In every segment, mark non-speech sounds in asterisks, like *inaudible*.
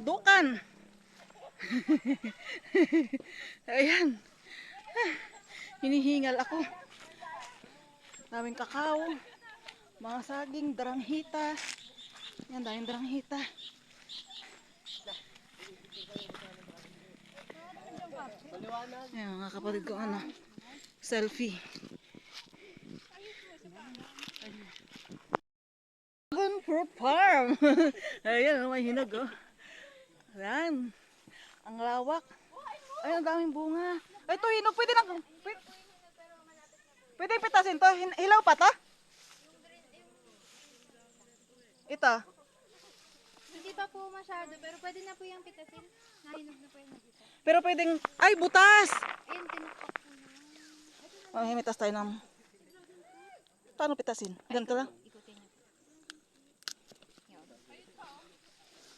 kabundukan. *laughs* Ayan. Ah, Hinihingal ako. Daming kakao. Mga saging, daranghita. Yan, daming daranghita. Ayan, mga kapatid ko, ano, selfie. Dragon Fruit Farm. *laughs* Ayan, may hinog, oh. Ayan. Ang lawak. Ay, ang daming bunga. Ay, ito hinog. Pwede na. Pwede, pwede pitasin to. Hilaw pa to? Ito. Hindi pa po masyado, pero pwede na po yung pitasin. Nahinog na po yung nakita. Pero pwedeng, ay, butas! Ayun, tinukpak po na. Himitas tayo ng... Paano pitasin? Ganito lang? Ikutin niyo. Yan.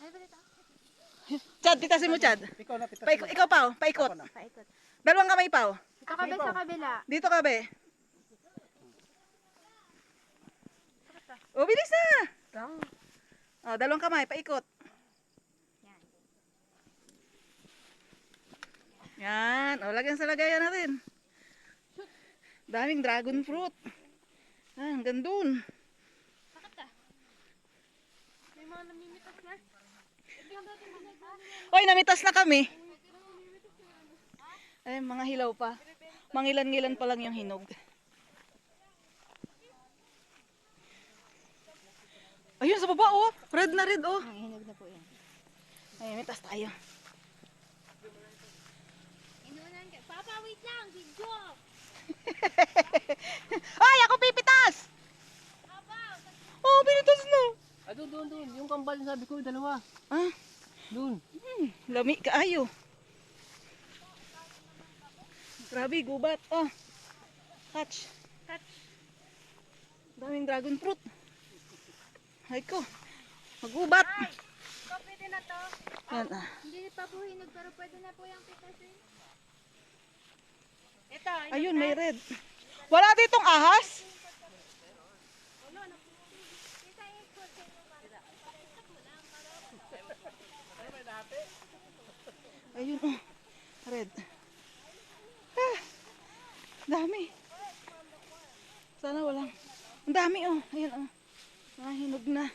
Ano ba dito? Chad, pitasin mo, Chad. Ikaw na pitas. Paik ikaw pa, oh. paikot. Paikot. Dalawang kamay pa, oh. Dito ka ba sa kabila? Dito ka, be. Oh, bilis na! Oh, dalawang kamay, paikot. Yan. Yan. O, lagyan sa lagayan natin. Daming dragon fruit. Ah, hanggang dun. Bakit ka? May mga namimitas na. Oy, namitas na kami. Ay, mga hilaw pa. Mangilan-ngilan pa lang yung hinog. Ayun, sa baba, oh. Red na red, oh. Ang hinog na po yan. Ay, mitas tayo. Inunan ka. Papa, wait lang! Video! *laughs* Ay, ako pipitas! Oh, pinitas na. Ah, doon, doon, doon. Yung kambal yung sabi ko, dalawa. Ah, Doon. hmm, lami kaayo. Grabe, gubat. Oh, catch. Catch. Daming dragon fruit. Ay ko. Magubat. Ikaw pwede na to. Yan ah. Hindi pa po hinog, pero pwede na po yung pitasin. Ito, Ayun, may red. Wala ditong ahas? Ayun, oh. Red. Ah, dami. Sana walang. Ang dami, oh. Ayun, oh. Nahinog na.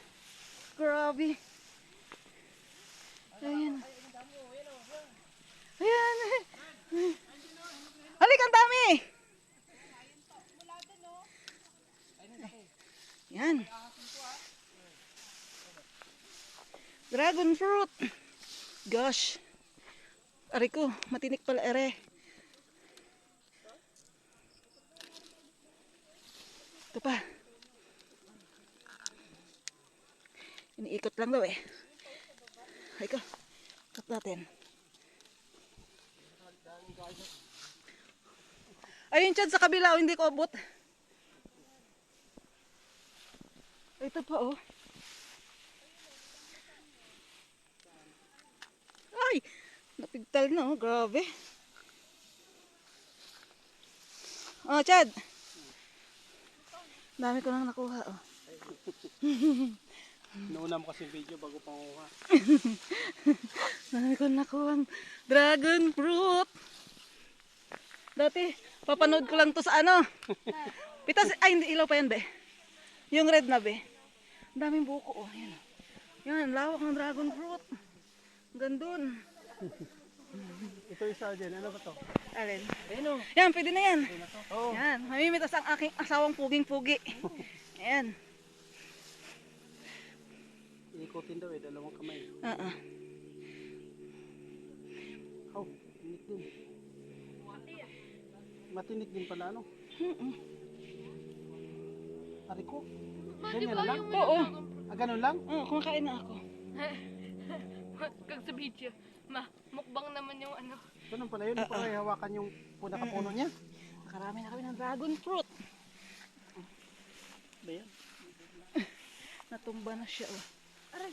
Grabe. Ayan. Ayan. Halik, ang dami. Yan. Dragon fruit. Gosh. Aray ko, matinik pala ere. Ito pa. Iniikot lang daw eh. Ay ko. Cut natin. Ayun Chad sa kabila, oh, hindi ko abot. Ito pa oh. Ay! Napigtal na oh, grabe. Oh, Chad. Dami ko nang nakuha oh. *laughs* Nauna mo kasi yung video bago panguha. *laughs* Dami ko nakuha dragon fruit. Dati, papanood ko lang to sa ano. *laughs* Pitas, ay hindi ilaw pa yan be. Yung red na be. Ang daming buko oh. Yan. Yan, lawak ng dragon fruit. Gandun. *laughs* Ito isa dyan. Ano ba to? Alin? Ayun o. Yan, pwede na yan. Oo. Yan, mamimitas ang aking asawang puging-pugi. *laughs* Ayan. Iikutin daw eh. Dalawang kamay. Oo. Oh, tinik din. Matinik din pala ano. Mm-mm. Ari ko. Ganyan na lang? Oo. Ah, ganun lang? Oo, kumakain na ako. Kag sa video, ma, mukbang naman yung ano. Ganun pala yun. Yung pala hawakan yung punakapuno niya. Nakarami na kami ng dragon fruit. Ba yan? *laughs* Natumba na siya, oh. Aray.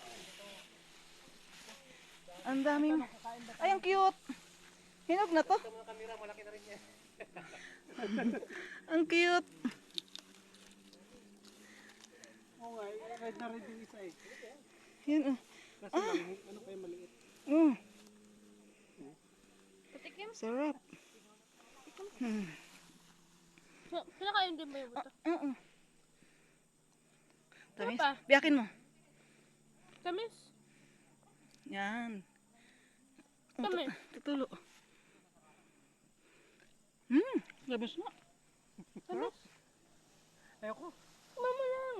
Ang daming... Ay, ang cute. Hinog na to. *laughs* ang cute. Oo nga. eh, Red na red yung isa eh. Yun, oh. Kasi lang, ano yung maliit. Mm, Patikim. Sarap. Hmm. Kinakain din ba yung buto? Uh-uh. Tamis. pa? Biyakin mo. Tamis. Yan. Tamis. Tutulo. Hmm, labas na. Tamis. Ayoko. Mama lang.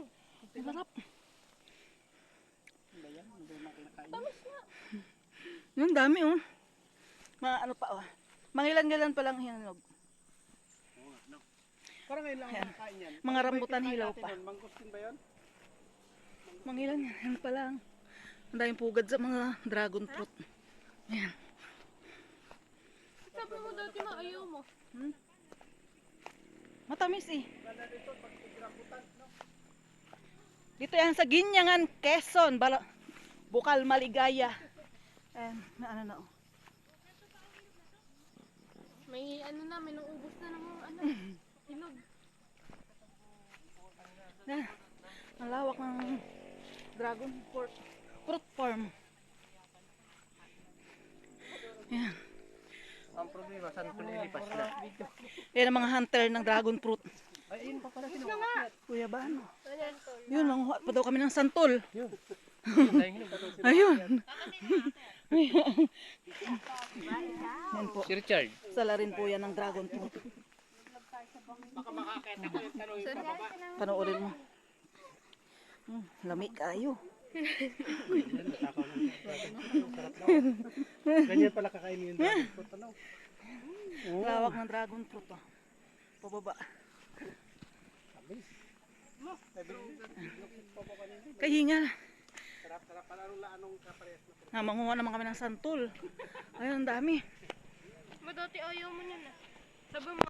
Ang sarap. Ano yan? Ano? Tamis nga. Yung dami oh. Mga ano pa oh. Mangilan-ngilan pa lang hinog. Parang ngayon lang ang kinakain yan. Mga rambutan Ano yung hilaw pa. nun? Mangustin ba yun? Mangilan-ngilan pa lang. Ang daming pugad sa mga dragon fruit. Ayan. Sabi mo dati ma, ayaw mo. Matamis eh. Dito yan sa Ginyangan, Quezon. Bala, Bukal, Maligaya. Ayan, na ano na oh. May ano na, may nangubos na ng ano. *laughs* Hinog. Yan. Ang lawak ng dragon fruit, fruit farm. Yan. Ang problema, saan ko lilipas na? Yan ang mga hunter ng dragon fruit. Ay, yun pa pala na nga. Kuya ba ano? Ayan. Yun, manguha pa daw kami ng santol. Yun. Ayun. *laughs* Yan po. Si Richard. Sala rin po yan ng dragon fruit. Panoorin mo. Hmm, lami kayo. Ganyan pala kakainin yung dragon fruit. Ano? Lawak ng dragon fruit. Oh. Pababa. Kahinga. Sarap-sarap pala nung laanong kaparehas na. Na, manguha naman kami ng santol. Ayun, ang dami. Ma, dati ayaw mo niyan ah. Sabi mo,